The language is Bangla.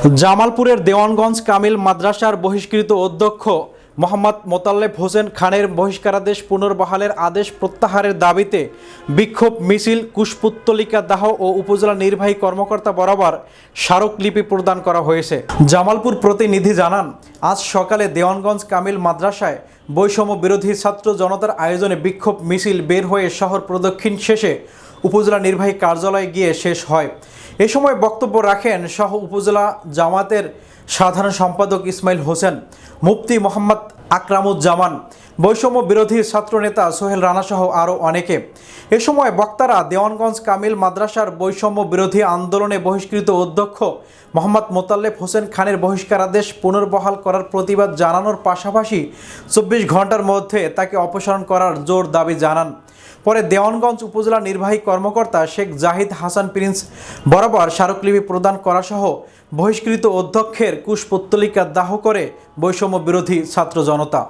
জামালপুরের দেওয়ানগঞ্জ কামিল মাদ্রাসার বহিষ্কৃত অধ্যক্ষ মোহাম্মদ মোতাল্লেব হোসেন খানের বহিষ্কারাদেশ পুনর্বহালের আদেশ প্রত্যাহারের দাবিতে বিক্ষোভ মিছিল, কুশপুত্তলিকা দাহ ও উপজেলা নির্বাহী কর্মকর্তা বরাবর স্মারকলিপি প্রদান করা হয়েছে। জামালপুর প্রতিনিধি জানান, আজ সকালে দেওয়ানগঞ্জ কামিল মাদ্রাসায় বৈষম্য বিরোধী ছাত্র জনতার আয়োজনে বিক্ষোভ মিছিল বের হয়ে শহর প্রদক্ষিণ শেষে উপজেলা নির্বাহী কার্যালয়ে গিয়ে শেষ হয়। এ সময় বক্তব্য রাখেন সহ উপজেলা জামাতের সাধারণ সম্পাদক ইসমাইল হোসেন, মুফতি মোহাম্মদ আকরামুজ্জামান, বৈষম্য বিরোধী ছাত্রনেতা সোহেল রানাসহ আরও অনেকে। এ সময় বক্তারা দেওয়ানগঞ্জ কামিল মাদ্রাসার বৈষম্য বিরোধী আন্দোলনে বহিষ্কৃত অধ্যক্ষ মোহাম্মদ মোতাল্লেব হোসেন খানের বহিষ্কারাদেশ পুনর্বহাল করার প্রতিবাদ জানানোর পাশাপাশি চব্বিশ ঘণ্টার মধ্যে তাকে অপসারণ করার জোর দাবি জানান। পরে দেওয়ানগঞ্জ উপজেলা নির্বাহী কর্মকর্তা শেখ জাহিদ হাসান প্রিন্স বরাবর স্মারকলিপি প্রদান করা সহ বহিষ্কৃত অধ্যক্ষের কুশপুত্তলিকা দাহ করে বৈষম্য বিরোধী ছাত্র জনতা।